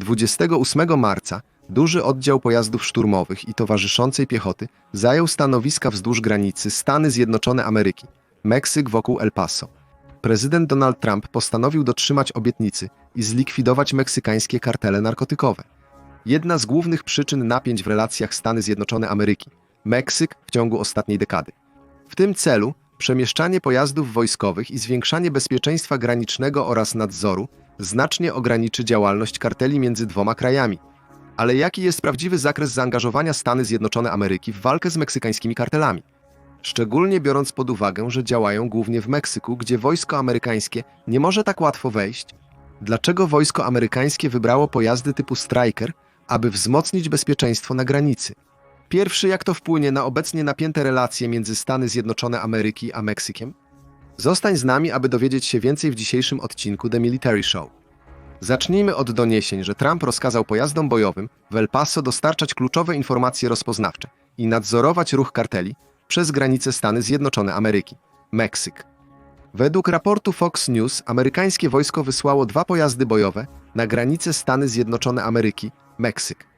28 marca duży oddział pojazdów szturmowych i towarzyszącej piechoty zajął stanowiska wzdłuż granicy Stany Zjednoczone Ameryki, Meksyk wokół El Paso. Prezydent Donald Trump postanowił dotrzymać obietnicy i zlikwidować meksykańskie kartele narkotykowe. Jedna z głównych przyczyn napięć w relacjach Stany Zjednoczone Ameryki Meksyk w ciągu ostatniej dekady. W tym celu przemieszczanie pojazdów wojskowych i zwiększanie bezpieczeństwa granicznego oraz nadzoru znacznie ograniczy działalność karteli między dwoma krajami. Ale jaki jest prawdziwy zakres zaangażowania Stany Zjednoczone Ameryki w walkę z meksykańskimi kartelami? Szczególnie biorąc pod uwagę, że działają głównie w Meksyku, gdzie wojsko amerykańskie nie może tak łatwo wejść. Dlaczego wojsko amerykańskie wybrało pojazdy typu Striker, aby wzmocnić bezpieczeństwo na granicy? Pierwszy, jak to wpłynie na obecnie napięte relacje między Stany Zjednoczone Ameryki a Meksykiem? Zostań z nami, aby dowiedzieć się więcej w dzisiejszym odcinku The Military Show. Zacznijmy od doniesień, że Trump rozkazał pojazdom bojowym w El Paso dostarczać kluczowe informacje rozpoznawcze i nadzorować ruch karteli przez granice Stany Zjednoczone Ameryki, Meksyk. Według raportu Fox News amerykańskie wojsko wysłało dwa pojazdy bojowe na granicę Stany Zjednoczone Ameryki, Meksyk.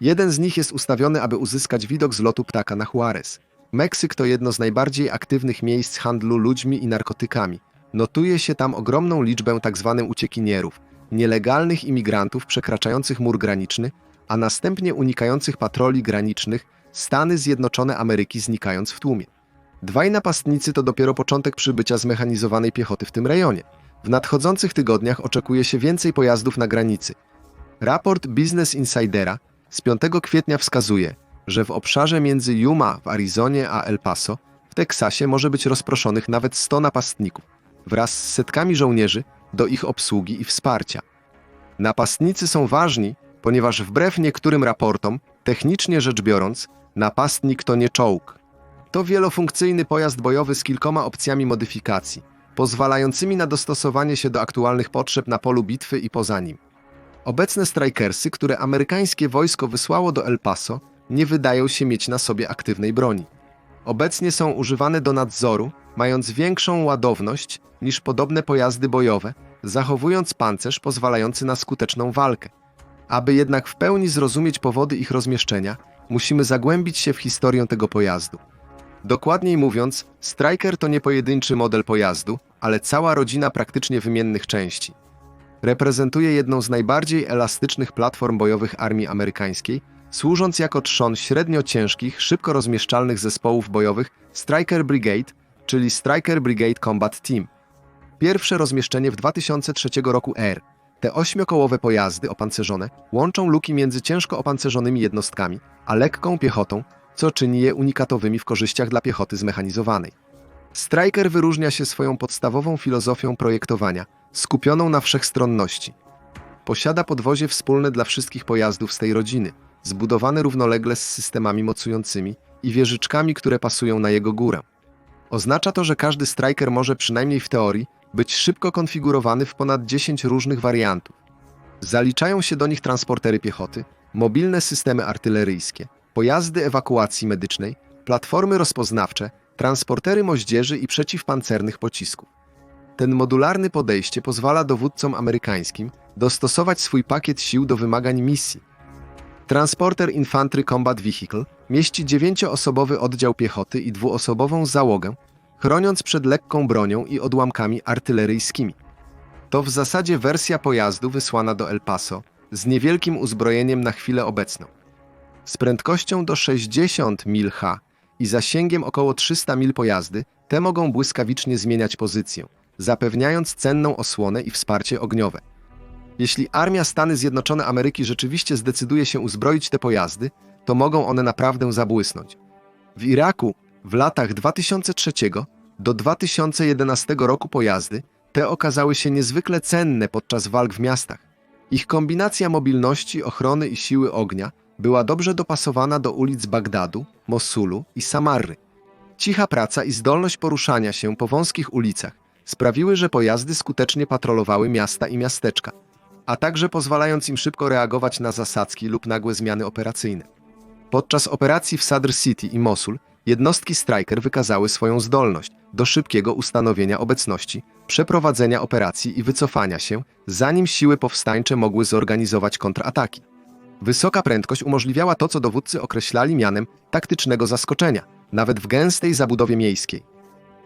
Jeden z nich jest ustawiony, aby uzyskać widok z lotu ptaka na Juarez. Meksyk to jedno z najbardziej aktywnych miejsc handlu ludźmi i narkotykami. Notuje się tam ogromną liczbę tzw. uciekinierów, nielegalnych imigrantów przekraczających mur graniczny, a następnie unikających patroli granicznych Stany Zjednoczone Ameryki znikając w tłumie. Dwaj napastnicy to dopiero początek przybycia zmechanizowanej piechoty w tym rejonie. W nadchodzących tygodniach oczekuje się więcej pojazdów na granicy. Raport Business Insidera z 5 kwietnia wskazuje, że w obszarze między Yuma w Arizonie a El Paso w Teksasie może być rozproszonych nawet 100 napastników wraz z setkami żołnierzy do ich obsługi i wsparcia. Napastnicy są ważni, ponieważ wbrew niektórym raportom, technicznie rzecz biorąc, napastnik to nie czołg. To wielofunkcyjny pojazd bojowy z kilkoma opcjami modyfikacji, pozwalającymi na dostosowanie się do aktualnych potrzeb na polu bitwy i poza nim. Obecne strikersy, które amerykańskie wojsko wysłało do El Paso, nie wydają się mieć na sobie aktywnej broni. Obecnie są używane do nadzoru, mając większą ładowność niż podobne pojazdy bojowe, zachowując pancerz pozwalający na skuteczną walkę. Aby jednak w pełni zrozumieć powody ich rozmieszczenia, musimy zagłębić się w historię tego pojazdu. Dokładniej mówiąc, Striker to nie pojedynczy model pojazdu, ale cała rodzina praktycznie wymiennych części. Reprezentuje jedną z najbardziej elastycznych platform bojowych armii amerykańskiej, służąc jako trzon średnio ciężkich, szybko rozmieszczalnych zespołów bojowych Striker Brigade, czyli Striker Brigade Combat Team. Pierwsze rozmieszczenie w 2003 roku R. Te ośmiokołowe pojazdy opancerzone łączą luki między ciężko opancerzonymi jednostkami, a lekką piechotą, co czyni je unikatowymi w korzyściach dla piechoty zmechanizowanej. Striker wyróżnia się swoją podstawową filozofią projektowania, skupioną na wszechstronności. Posiada podwozie wspólne dla wszystkich pojazdów z tej rodziny, zbudowane równolegle z systemami mocującymi i wieżyczkami, które pasują na jego górę. Oznacza to, że każdy striker może przynajmniej w teorii być szybko konfigurowany w ponad 10 różnych wariantów. Zaliczają się do nich transportery piechoty, mobilne systemy artyleryjskie, pojazdy ewakuacji medycznej, platformy rozpoznawcze, transportery moździerzy i przeciwpancernych pocisków. Ten modularny podejście pozwala dowódcom amerykańskim dostosować swój pakiet sił do wymagań misji. Transporter Infantry Combat Vehicle mieści dziewięcioosobowy oddział piechoty i dwuosobową załogę, chroniąc przed lekką bronią i odłamkami artyleryjskimi. To w zasadzie wersja pojazdu wysłana do El Paso z niewielkim uzbrojeniem na chwilę obecną. Z prędkością do 60 mil h i zasięgiem około 300 mil pojazdy, te mogą błyskawicznie zmieniać pozycję, zapewniając cenną osłonę i wsparcie ogniowe. Jeśli armia Stany Zjednoczone Ameryki rzeczywiście zdecyduje się uzbroić te pojazdy, to mogą one naprawdę zabłysnąć. W Iraku w latach 2003 do 2011 roku pojazdy te okazały się niezwykle cenne podczas walk w miastach. Ich kombinacja mobilności, ochrony i siły ognia była dobrze dopasowana do ulic Bagdadu, Mosulu i Samarry. Cicha praca i zdolność poruszania się po wąskich ulicach sprawiły, że pojazdy skutecznie patrolowały miasta i miasteczka, a także pozwalając im szybko reagować na zasadzki lub nagłe zmiany operacyjne. Podczas operacji w Sadr City i Mosul jednostki Striker wykazały swoją zdolność – do szybkiego ustanowienia obecności, przeprowadzenia operacji i wycofania się, zanim siły powstańcze mogły zorganizować kontrataki. Wysoka prędkość umożliwiała to, co dowódcy określali mianem taktycznego zaskoczenia, nawet w gęstej zabudowie miejskiej.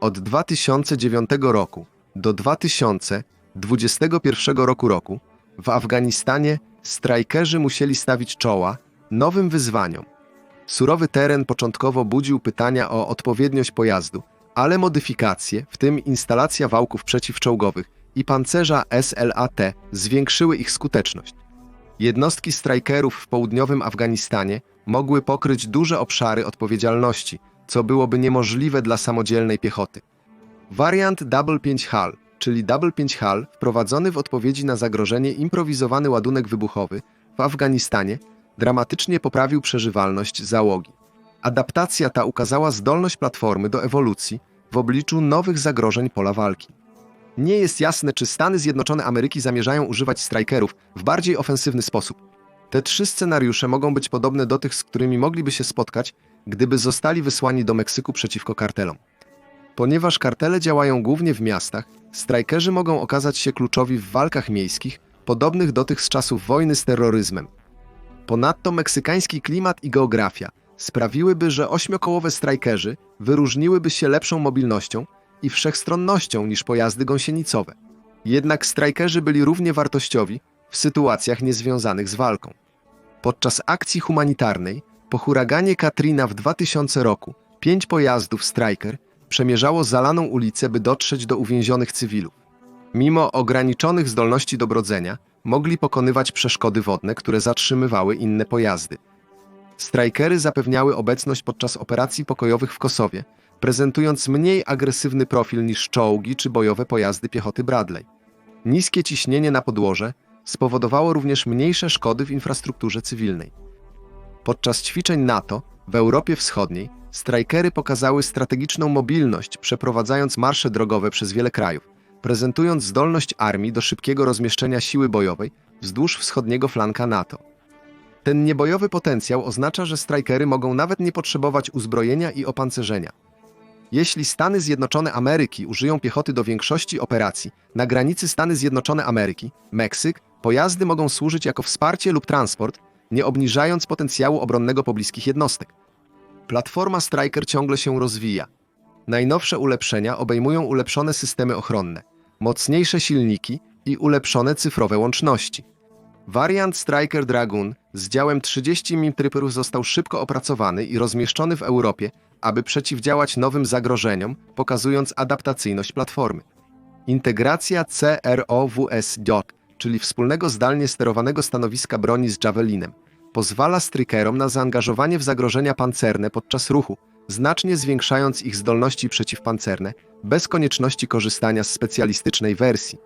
Od 2009 roku do 2021 roku roku w Afganistanie strajkerzy musieli stawić czoła nowym wyzwaniom. Surowy teren początkowo budził pytania o odpowiedniość pojazdu, ale modyfikacje, w tym instalacja wałków przeciwczołgowych i pancerza SLAT, zwiększyły ich skuteczność. Jednostki strajkerów w południowym Afganistanie mogły pokryć duże obszary odpowiedzialności, co byłoby niemożliwe dla samodzielnej piechoty. Wariant Double 5 HAL, czyli Double 5 HAL, wprowadzony w odpowiedzi na zagrożenie improwizowany ładunek wybuchowy w Afganistanie, dramatycznie poprawił przeżywalność załogi. Adaptacja ta ukazała zdolność platformy do ewolucji w obliczu nowych zagrożeń pola walki. Nie jest jasne, czy Stany Zjednoczone Ameryki zamierzają używać strajkerów w bardziej ofensywny sposób. Te trzy scenariusze mogą być podobne do tych, z którymi mogliby się spotkać, gdyby zostali wysłani do Meksyku przeciwko kartelom. Ponieważ kartele działają głównie w miastach, strajkerzy mogą okazać się kluczowi w walkach miejskich, podobnych do tych z czasów wojny z terroryzmem. Ponadto meksykański klimat i geografia sprawiłyby, że ośmiokołowe strajkerzy wyróżniłyby się lepszą mobilnością i wszechstronnością niż pojazdy gąsienicowe. Jednak strajkerzy byli równie wartościowi w sytuacjach niezwiązanych z walką. Podczas akcji humanitarnej po huraganie Katrina w 2000 roku pięć pojazdów Striker przemierzało zalaną ulicę, by dotrzeć do uwięzionych cywilów. Mimo ograniczonych zdolności do brodzenia, mogli pokonywać przeszkody wodne, które zatrzymywały inne pojazdy. Strajkery zapewniały obecność podczas operacji pokojowych w Kosowie, prezentując mniej agresywny profil niż czołgi czy bojowe pojazdy piechoty Bradley. Niskie ciśnienie na podłoże spowodowało również mniejsze szkody w infrastrukturze cywilnej. Podczas ćwiczeń NATO w Europie Wschodniej strajkery pokazały strategiczną mobilność, przeprowadzając marsze drogowe przez wiele krajów, prezentując zdolność armii do szybkiego rozmieszczenia siły bojowej wzdłuż wschodniego flanka NATO. Ten niebojowy potencjał oznacza, że strajkery mogą nawet nie potrzebować uzbrojenia i opancerzenia. Jeśli Stany Zjednoczone Ameryki użyją piechoty do większości operacji na granicy Stany Zjednoczone Ameryki, Meksyk, pojazdy mogą służyć jako wsparcie lub transport, nie obniżając potencjału obronnego pobliskich jednostek. Platforma Striker ciągle się rozwija. Najnowsze ulepszenia obejmują ulepszone systemy ochronne, mocniejsze silniki i ulepszone cyfrowe łączności. Wariant Striker Dragoon z działem 30 mm został szybko opracowany i rozmieszczony w Europie, aby przeciwdziałać nowym zagrożeniom, pokazując adaptacyjność platformy. Integracja CROWS-DOT, czyli wspólnego zdalnie sterowanego stanowiska broni z Javelinem, pozwala strykerom na zaangażowanie w zagrożenia pancerne podczas ruchu, znacznie zwiększając ich zdolności przeciwpancerne, bez konieczności korzystania z specjalistycznej wersji.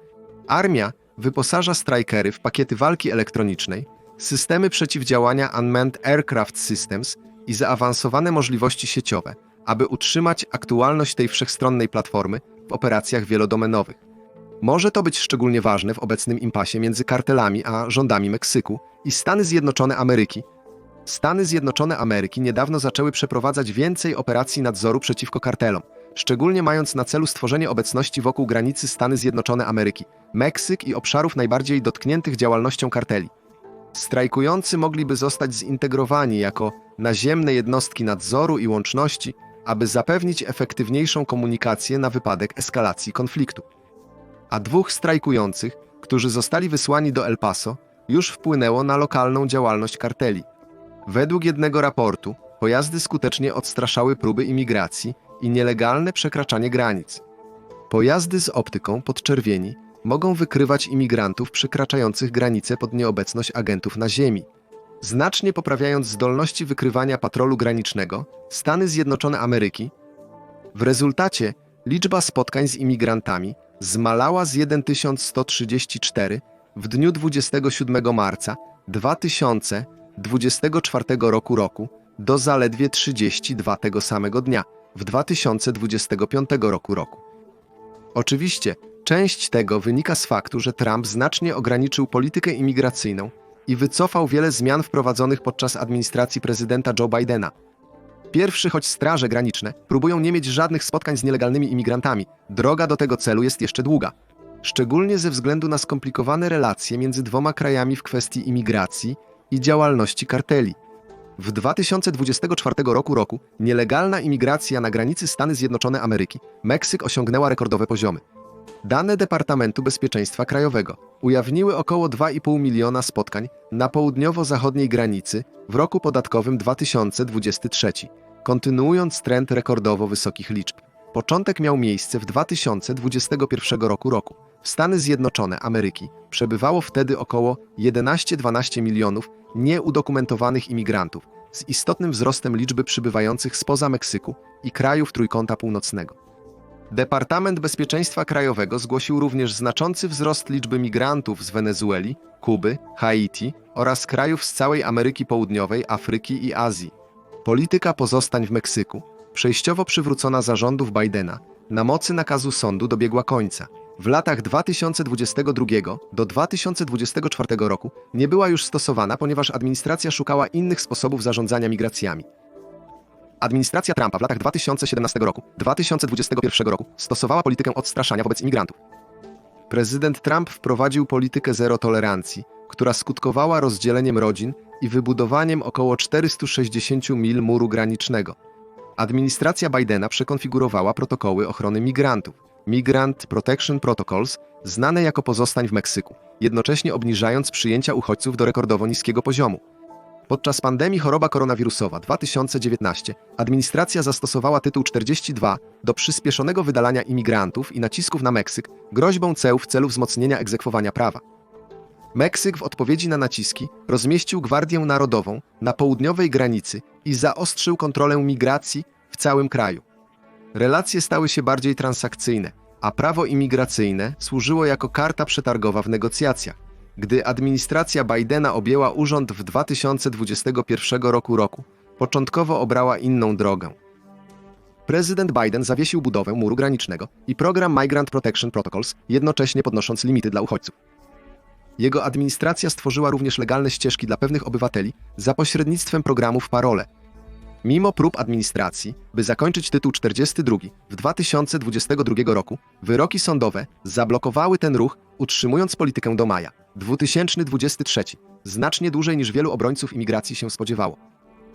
Armia wyposaża strajkery w pakiety walki elektronicznej, systemy przeciwdziałania Unmanned Aircraft Systems i zaawansowane możliwości sieciowe, aby utrzymać aktualność tej wszechstronnej platformy w operacjach wielodomenowych. Może to być szczególnie ważne w obecnym impasie między kartelami a rządami Meksyku i Stany Zjednoczone Ameryki. Stany Zjednoczone Ameryki niedawno zaczęły przeprowadzać więcej operacji nadzoru przeciwko kartelom, szczególnie mając na celu stworzenie obecności wokół granicy Stany Zjednoczone Ameryki, Meksyk i obszarów najbardziej dotkniętych działalnością karteli. Strajkujący mogliby zostać zintegrowani jako naziemne jednostki nadzoru i łączności, aby zapewnić efektywniejszą komunikację na wypadek eskalacji konfliktu. A dwóch strajkujących, którzy zostali wysłani do El Paso, już wpłynęło na lokalną działalność karteli. Według jednego raportu, pojazdy skutecznie odstraszały próby imigracji i nielegalne przekraczanie granic. Pojazdy z optyką podczerwieni mogą wykrywać imigrantów przekraczających granice pod nieobecność agentów na ziemi. Znacznie poprawiając zdolności wykrywania patrolu granicznego, Stany Zjednoczone Ameryki, w rezultacie liczba spotkań z imigrantami zmalała z 1134 w dniu 27 marca 2024 roku roku do zaledwie 32 tego samego dnia w 2025 roku roku. Oczywiście, część tego wynika z faktu, że Trump znacznie ograniczył politykę imigracyjną i wycofał wiele zmian wprowadzonych podczas administracji prezydenta Joe Bidena. pierwszy, choć straże graniczne próbują nie mieć żadnych spotkań z nielegalnymi imigrantami, droga do tego celu jest jeszcze długa. Szczególnie ze względu na skomplikowane relacje między dwoma krajami w kwestii imigracji i działalności karteli. W 2024 roku roku nielegalna imigracja na granicy Stany Zjednoczone Ameryki, Meksyk osiągnęła rekordowe poziomy. Dane Departamentu Bezpieczeństwa Krajowego ujawniły około 2,5 miliona spotkań na południowo-zachodniej granicy w roku podatkowym 2023, kontynuując trend rekordowo wysokich liczb. Początek miał miejsce w 2021 roku roku. W Stany Zjednoczone Ameryki przebywało wtedy około 11-12 milionów nieudokumentowanych imigrantów, z istotnym wzrostem liczby przybywających spoza Meksyku i krajów Trójkąta Północnego. Departament Bezpieczeństwa Krajowego zgłosił również znaczący wzrost liczby migrantów z Wenezueli, Kuby, Haiti oraz krajów z całej Ameryki Południowej, Afryki i Azji. Polityka pozostań w Meksyku, przejściowo przywrócona za rządów Bidena, na mocy nakazu sądu dobiegła końca. W latach 2022 do 2024 roku nie była już stosowana, ponieważ administracja szukała innych sposobów zarządzania migracjami. Administracja Trumpa w latach 2017 roku, 2021 roku stosowała politykę odstraszania wobec imigrantów. Prezydent Trump wprowadził politykę zero tolerancji, która skutkowała rozdzieleniem rodzin i wybudowaniem około 460 mil muru granicznego. Administracja Bidena przekonfigurowała protokoły ochrony migrantów, Migrant Protection Protocols, znane jako pozostań w Meksyku, jednocześnie obniżając przyjęcia uchodźców do rekordowo niskiego poziomu. Podczas pandemii choroba koronawirusowa 2019 administracja zastosowała tytuł 42 do przyspieszonego wydalania imigrantów i nacisków na Meksyk groźbą ceł w celu wzmocnienia egzekwowania prawa. Meksyk w odpowiedzi na naciski rozmieścił Gwardię Narodową na południowej granicy i zaostrzył kontrolę migracji w całym kraju. Relacje stały się bardziej transakcyjne, a prawo imigracyjne służyło jako karta przetargowa w negocjacjach. Gdy administracja Bidena objęła urząd w 2021 roku roku, początkowo obrała inną drogę. Prezydent Biden zawiesił budowę muru granicznego i program Migrant Protection Protocols, jednocześnie podnosząc limity dla uchodźców. Jego administracja stworzyła również legalne ścieżki dla pewnych obywateli za pośrednictwem programów Parole. Mimo prób administracji, by zakończyć tytuł 42 w 2022 roku, wyroki sądowe zablokowały ten ruch, utrzymując politykę do maja 2023, znacznie dłużej niż wielu obrońców imigracji się spodziewało.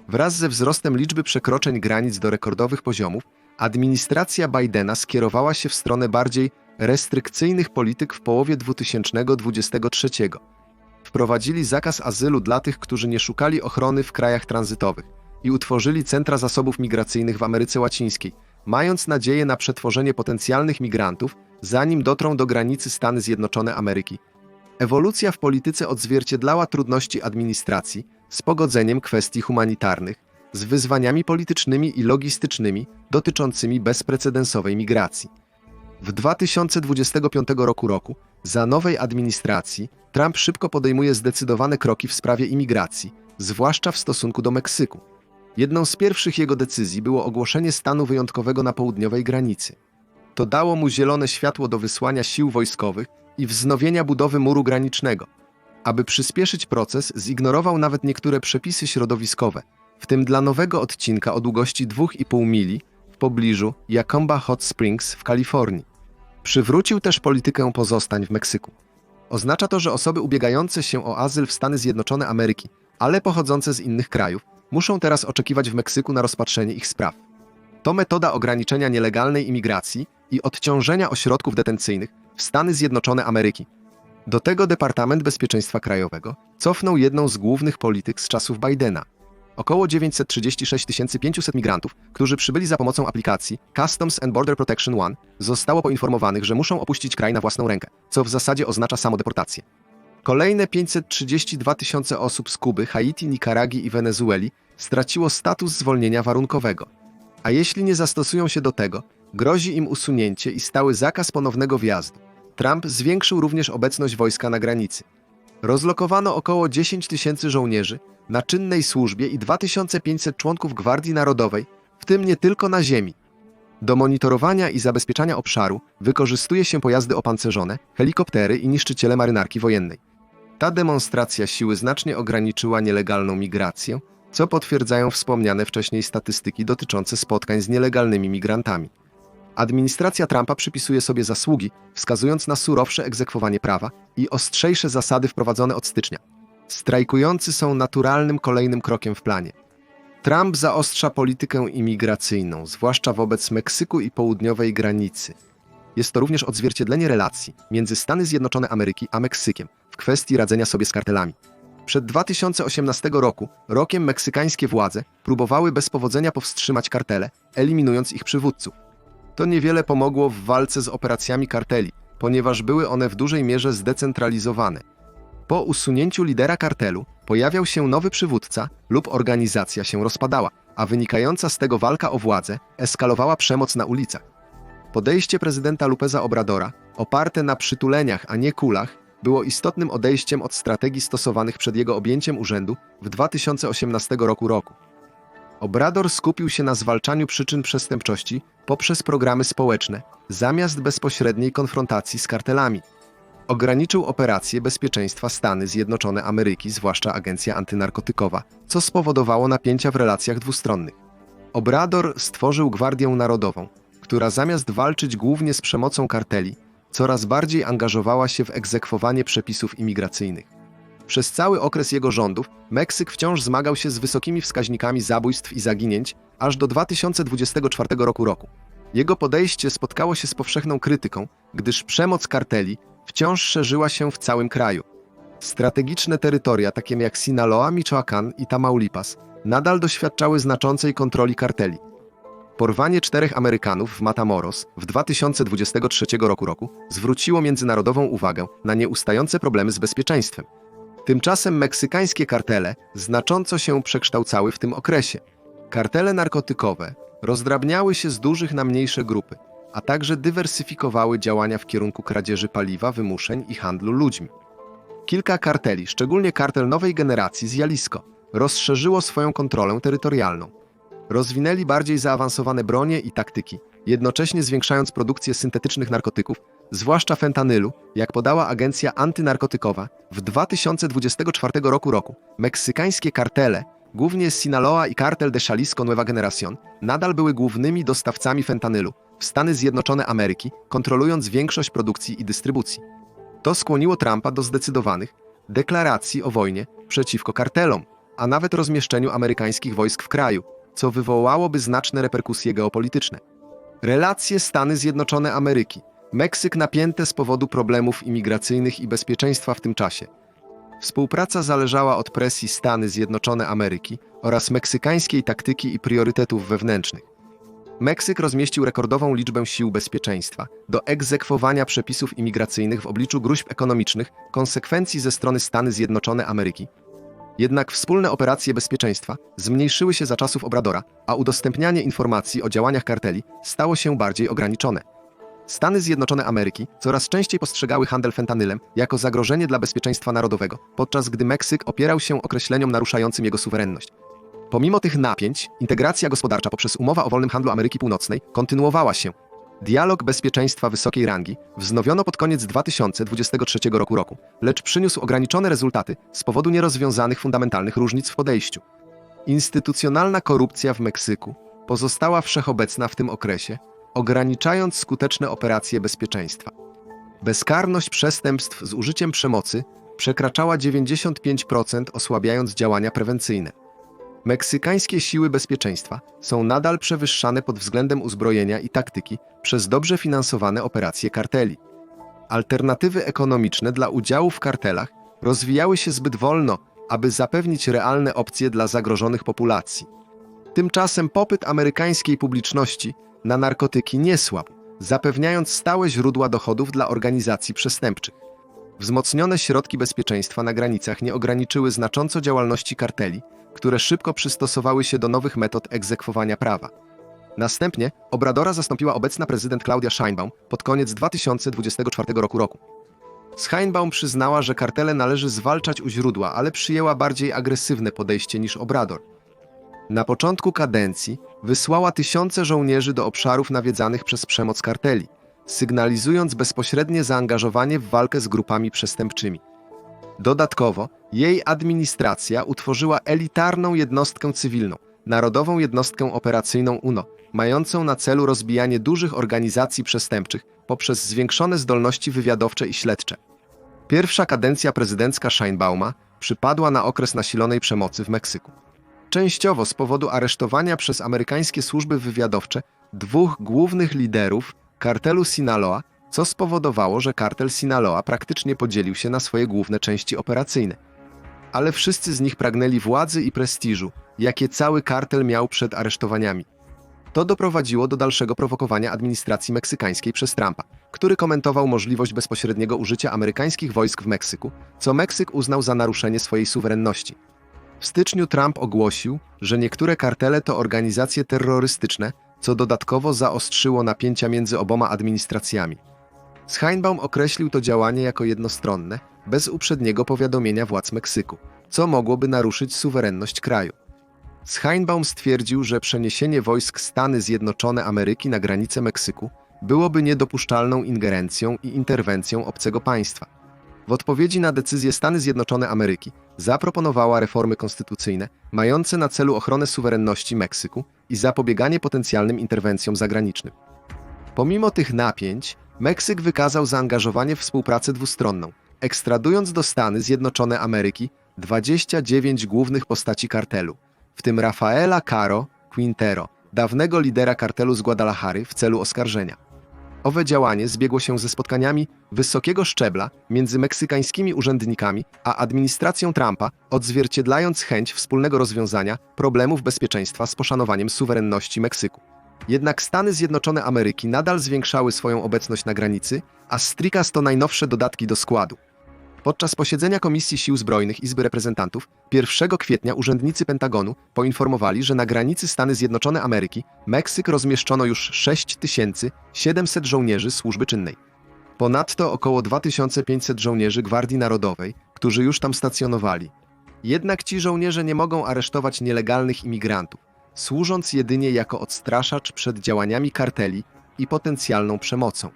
Wraz ze wzrostem liczby przekroczeń granic do rekordowych poziomów, administracja Bidena skierowała się w stronę bardziej restrykcyjnych polityk w połowie 2023. Wprowadzili zakaz azylu dla tych, którzy nie szukali ochrony w krajach tranzytowych i utworzyli centra zasobów migracyjnych w Ameryce Łacińskiej, mając nadzieję na przetworzenie potencjalnych migrantów, zanim dotrą do granicy Stany Zjednoczone Ameryki. Ewolucja w polityce odzwierciedlała trudności administracji z pogodzeniem kwestii humanitarnych z wyzwaniami politycznymi i logistycznymi dotyczącymi bezprecedensowej migracji. W 2025 roku roku, za nowej administracji, Trump szybko podejmuje zdecydowane kroki w sprawie imigracji, zwłaszcza w stosunku do Meksyku. Jedną z pierwszych jego decyzji było ogłoszenie stanu wyjątkowego na południowej granicy. To dało mu zielone światło do wysłania sił wojskowych i wznowienia budowy muru granicznego. Aby przyspieszyć proces, zignorował nawet niektóre przepisy środowiskowe, w tym dla nowego odcinka o długości 2,5 mili w pobliżu Yacomba Hot Springs w Kalifornii. Przywrócił też politykę pozostań w Meksyku. Oznacza to, że osoby ubiegające się o azyl w Stany Zjednoczone Ameryki, ale pochodzące z innych krajów, muszą teraz oczekiwać w Meksyku na rozpatrzenie ich spraw. To metoda ograniczenia nielegalnej imigracji i odciążenia ośrodków detencyjnych w Stany Zjednoczone Ameryki. Do tego Departament Bezpieczeństwa Krajowego cofnął jedną z głównych polityk z czasów Bidena. Około 936 500 migrantów, którzy przybyli za pomocą aplikacji Customs and Border Protection One, zostało poinformowanych, że muszą opuścić kraj na własną rękę, co w zasadzie oznacza samodeportację. Kolejne 532 tysiące osób z Kuby, Haiti, Nikaragi i Wenezueli straciło status zwolnienia warunkowego. A jeśli nie zastosują się do tego, grozi im usunięcie i stały zakaz ponownego wjazdu. Trump zwiększył również obecność wojska na granicy. Rozlokowano około 10 tysięcy żołnierzy na czynnej służbie i 2500 członków Gwardii Narodowej, w tym nie tylko na ziemi. Do monitorowania i zabezpieczania obszaru wykorzystuje się pojazdy opancerzone, helikoptery i niszczyciele marynarki wojennej. Ta demonstracja siły znacznie ograniczyła nielegalną migrację co potwierdzają wspomniane wcześniej statystyki dotyczące spotkań z nielegalnymi migrantami. Administracja Trumpa przypisuje sobie zasługi, wskazując na surowsze egzekwowanie prawa i ostrzejsze zasady wprowadzone od stycznia. Strajkujący są naturalnym kolejnym krokiem w planie. Trump zaostrza politykę imigracyjną, zwłaszcza wobec Meksyku i południowej granicy. Jest to również odzwierciedlenie relacji między Stany Zjednoczone Ameryki a Meksykiem w kwestii radzenia sobie z kartelami. Przed 2018 roku, rokiem meksykańskie władze próbowały bez powodzenia powstrzymać kartele, eliminując ich przywódców. To niewiele pomogło w walce z operacjami karteli, ponieważ były one w dużej mierze zdecentralizowane. Po usunięciu lidera kartelu pojawiał się nowy przywódca lub organizacja się rozpadała, a wynikająca z tego walka o władzę eskalowała przemoc na ulicach. Podejście prezydenta Lupeza Obradora, oparte na przytuleniach, a nie kulach, było istotnym odejściem od strategii stosowanych przed jego objęciem urzędu w 2018 roku. roku. Obrador skupił się na zwalczaniu przyczyn przestępczości poprzez programy społeczne, zamiast bezpośredniej konfrontacji z kartelami. Ograniczył operacje bezpieczeństwa Stany Zjednoczone Ameryki, zwłaszcza agencja antynarkotykowa, co spowodowało napięcia w relacjach dwustronnych. Obrador stworzył Gwardię Narodową, która zamiast walczyć głównie z przemocą karteli, coraz bardziej angażowała się w egzekwowanie przepisów imigracyjnych. Przez cały okres jego rządów Meksyk wciąż zmagał się z wysokimi wskaźnikami zabójstw i zaginięć aż do 2024 roku. roku. Jego podejście spotkało się z powszechną krytyką, gdyż przemoc karteli wciąż szerzyła się w całym kraju. Strategiczne terytoria takie jak Sinaloa, Michoacán i Tamaulipas nadal doświadczały znaczącej kontroli karteli. Porwanie czterech Amerykanów w Matamoros w 2023 roku, roku zwróciło międzynarodową uwagę na nieustające problemy z bezpieczeństwem. Tymczasem meksykańskie kartele znacząco się przekształcały w tym okresie. Kartele narkotykowe rozdrabniały się z dużych na mniejsze grupy, a także dywersyfikowały działania w kierunku kradzieży paliwa, wymuszeń i handlu ludźmi. Kilka karteli, szczególnie kartel nowej generacji z Jalisco, rozszerzyło swoją kontrolę terytorialną. Rozwinęli bardziej zaawansowane bronie i taktyki, jednocześnie zwiększając produkcję syntetycznych narkotyków, zwłaszcza fentanylu, jak podała agencja antynarkotykowa, w 2024 roku roku meksykańskie kartele, głównie Sinaloa i kartel de Jalisco Nueva Generación, nadal były głównymi dostawcami fentanylu w Stany Zjednoczone Ameryki, kontrolując większość produkcji i dystrybucji. To skłoniło Trumpa do zdecydowanych deklaracji o wojnie przeciwko kartelom, a nawet rozmieszczeniu amerykańskich wojsk w kraju, co wywołałoby znaczne reperkusje geopolityczne. Relacje Stany Zjednoczone Ameryki, Meksyk napięte z powodu problemów imigracyjnych i bezpieczeństwa w tym czasie. Współpraca zależała od presji Stany Zjednoczone Ameryki oraz meksykańskiej taktyki i priorytetów wewnętrznych. Meksyk rozmieścił rekordową liczbę sił bezpieczeństwa do egzekwowania przepisów imigracyjnych w obliczu gruźb ekonomicznych, konsekwencji ze strony Stany Zjednoczone Ameryki. Jednak wspólne operacje bezpieczeństwa zmniejszyły się za czasów Obradora, a udostępnianie informacji o działaniach karteli stało się bardziej ograniczone. Stany Zjednoczone Ameryki coraz częściej postrzegały handel fentanylem jako zagrożenie dla bezpieczeństwa narodowego, podczas gdy Meksyk opierał się określeniom naruszającym jego suwerenność. Pomimo tych napięć, integracja gospodarcza poprzez umowa o wolnym handlu Ameryki Północnej kontynuowała się. Dialog bezpieczeństwa wysokiej rangi wznowiono pod koniec 2023 roku, roku, lecz przyniósł ograniczone rezultaty z powodu nierozwiązanych fundamentalnych różnic w podejściu. Instytucjonalna korupcja w Meksyku pozostała wszechobecna w tym okresie, ograniczając skuteczne operacje bezpieczeństwa. Bezkarność przestępstw z użyciem przemocy przekraczała 95%, osłabiając działania prewencyjne. Meksykańskie siły bezpieczeństwa są nadal przewyższane pod względem uzbrojenia i taktyki przez dobrze finansowane operacje karteli. Alternatywy ekonomiczne dla udziału w kartelach rozwijały się zbyt wolno, aby zapewnić realne opcje dla zagrożonych populacji. Tymczasem popyt amerykańskiej publiczności na narkotyki nie słabł, zapewniając stałe źródła dochodów dla organizacji przestępczych. Wzmocnione środki bezpieczeństwa na granicach nie ograniczyły znacząco działalności karteli, które szybko przystosowały się do nowych metod egzekwowania prawa. Następnie Obradora zastąpiła obecna prezydent Claudia Scheinbaum pod koniec 2024 roku. roku. Scheinbaum przyznała, że kartele należy zwalczać u źródła, ale przyjęła bardziej agresywne podejście niż Obrador. Na początku kadencji wysłała tysiące żołnierzy do obszarów nawiedzanych przez przemoc karteli, sygnalizując bezpośrednie zaangażowanie w walkę z grupami przestępczymi. Dodatkowo, jej administracja utworzyła elitarną jednostkę cywilną, Narodową Jednostkę Operacyjną UNO, mającą na celu rozbijanie dużych organizacji przestępczych poprzez zwiększone zdolności wywiadowcze i śledcze. Pierwsza kadencja prezydencka Scheinbauma przypadła na okres nasilonej przemocy w Meksyku. Częściowo z powodu aresztowania przez amerykańskie służby wywiadowcze dwóch głównych liderów kartelu Sinaloa, co spowodowało, że kartel Sinaloa praktycznie podzielił się na swoje główne części operacyjne. Ale wszyscy z nich pragnęli władzy i prestiżu, jakie cały kartel miał przed aresztowaniami. To doprowadziło do dalszego prowokowania administracji meksykańskiej przez Trumpa, który komentował możliwość bezpośredniego użycia amerykańskich wojsk w Meksyku, co Meksyk uznał za naruszenie swojej suwerenności. W styczniu Trump ogłosił, że niektóre kartele to organizacje terrorystyczne, co dodatkowo zaostrzyło napięcia między oboma administracjami. Scheinbaum określił to działanie jako jednostronne, bez uprzedniego powiadomienia władz Meksyku, co mogłoby naruszyć suwerenność kraju. Scheinbaum stwierdził, że przeniesienie wojsk Stany Zjednoczone Ameryki na granicę Meksyku byłoby niedopuszczalną ingerencją i interwencją obcego państwa. W odpowiedzi na decyzję Stany Zjednoczone Ameryki zaproponowała reformy konstytucyjne mające na celu ochronę suwerenności Meksyku i zapobieganie potencjalnym interwencjom zagranicznym. Pomimo tych napięć, Meksyk wykazał zaangażowanie w współpracę dwustronną, ekstradując do Stany Zjednoczone Ameryki 29 głównych postaci kartelu, w tym Rafaela Caro Quintero, dawnego lidera kartelu z Guadalajary w celu oskarżenia. Owe działanie zbiegło się ze spotkaniami wysokiego szczebla między meksykańskimi urzędnikami a administracją Trumpa, odzwierciedlając chęć wspólnego rozwiązania problemów bezpieczeństwa z poszanowaniem suwerenności Meksyku. Jednak Stany Zjednoczone Ameryki nadal zwiększały swoją obecność na granicy, a Strikas to najnowsze dodatki do składu. Podczas posiedzenia Komisji Sił Zbrojnych Izby Reprezentantów 1 kwietnia urzędnicy Pentagonu poinformowali, że na granicy Stany Zjednoczone Ameryki Meksyk rozmieszczono już 6700 żołnierzy służby czynnej. Ponadto około 2500 żołnierzy Gwardii Narodowej, którzy już tam stacjonowali. Jednak ci żołnierze nie mogą aresztować nielegalnych imigrantów, służąc jedynie jako odstraszacz przed działaniami karteli i potencjalną przemocą.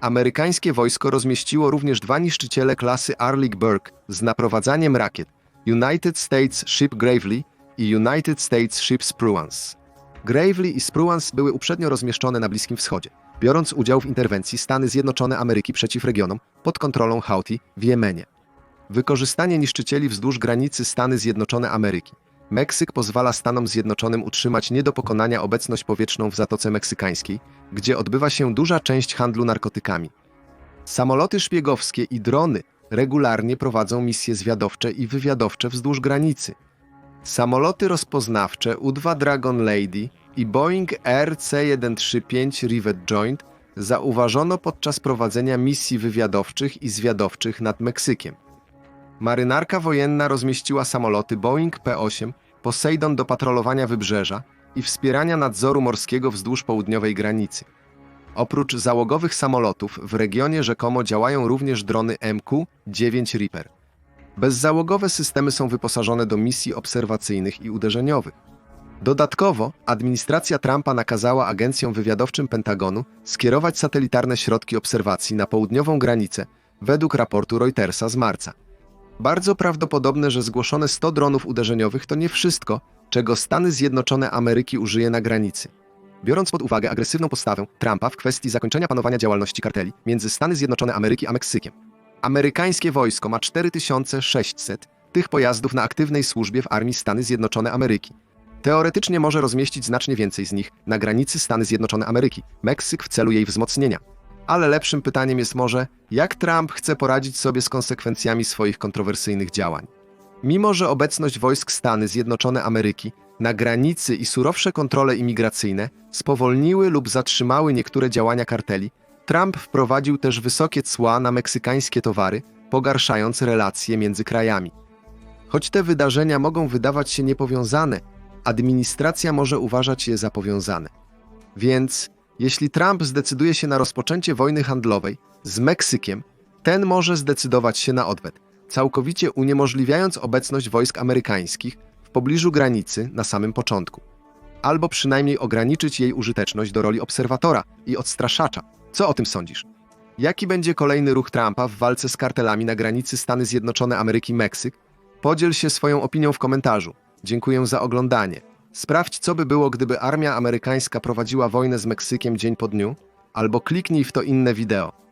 Amerykańskie wojsko rozmieściło również dwa niszczyciele klasy Arleigh Burke z naprowadzaniem rakiet United States Ship Gravely i United States Ship Spruance. Gravely i Spruance były uprzednio rozmieszczone na Bliskim Wschodzie, biorąc udział w interwencji Stany Zjednoczone Ameryki przeciw regionom pod kontrolą Houthi w Jemenie. Wykorzystanie niszczycieli wzdłuż granicy Stany Zjednoczone Ameryki. Meksyk pozwala Stanom Zjednoczonym utrzymać nie do pokonania obecność powietrzną w Zatoce Meksykańskiej, gdzie odbywa się duża część handlu narkotykami. Samoloty szpiegowskie i drony regularnie prowadzą misje zwiadowcze i wywiadowcze wzdłuż granicy. Samoloty rozpoznawcze U-2 Dragon Lady i Boeing RC-135 Rivet Joint zauważono podczas prowadzenia misji wywiadowczych i zwiadowczych nad Meksykiem. Marynarka wojenna rozmieściła samoloty Boeing P-8 Poseidon do patrolowania wybrzeża i wspierania nadzoru morskiego wzdłuż południowej granicy. Oprócz załogowych samolotów w regionie rzekomo działają również drony MQ-9 Reaper. Bezzałogowe systemy są wyposażone do misji obserwacyjnych i uderzeniowych. Dodatkowo administracja Trumpa nakazała agencjom wywiadowczym Pentagonu skierować satelitarne środki obserwacji na południową granicę według raportu Reutersa z marca. Bardzo prawdopodobne, że zgłoszone 100 dronów uderzeniowych to nie wszystko, czego Stany Zjednoczone Ameryki użyje na granicy. Biorąc pod uwagę agresywną postawę Trumpa w kwestii zakończenia panowania działalności karteli między Stany Zjednoczone Ameryki a Meksykiem. Amerykańskie wojsko ma 4600 tych pojazdów na aktywnej służbie w Armii Stany Zjednoczone Ameryki. Teoretycznie może rozmieścić znacznie więcej z nich na granicy Stany Zjednoczone Ameryki, Meksyk w celu jej wzmocnienia. Ale lepszym pytaniem jest może, jak Trump chce poradzić sobie z konsekwencjami swoich kontrowersyjnych działań. Mimo, że obecność wojsk Stany Zjednoczone Ameryki na granicy i surowsze kontrole imigracyjne spowolniły lub zatrzymały niektóre działania karteli, Trump wprowadził też wysokie cła na meksykańskie towary, pogarszając relacje między krajami. Choć te wydarzenia mogą wydawać się niepowiązane, administracja może uważać je za powiązane. Więc, jeśli Trump zdecyduje się na rozpoczęcie wojny handlowej z Meksykiem, ten może zdecydować się na odwet, całkowicie uniemożliwiając obecność wojsk amerykańskich w pobliżu granicy na samym początku, albo przynajmniej ograniczyć jej użyteczność do roli obserwatora i odstraszacza. Co o tym sądzisz? Jaki będzie kolejny ruch Trumpa w walce z kartelami na granicy Stany Zjednoczone Ameryki-Meksyk? Podziel się swoją opinią w komentarzu. Dziękuję za oglądanie. Sprawdź, co by było, gdyby armia amerykańska prowadziła wojnę z Meksykiem dzień po dniu, albo kliknij w to inne wideo.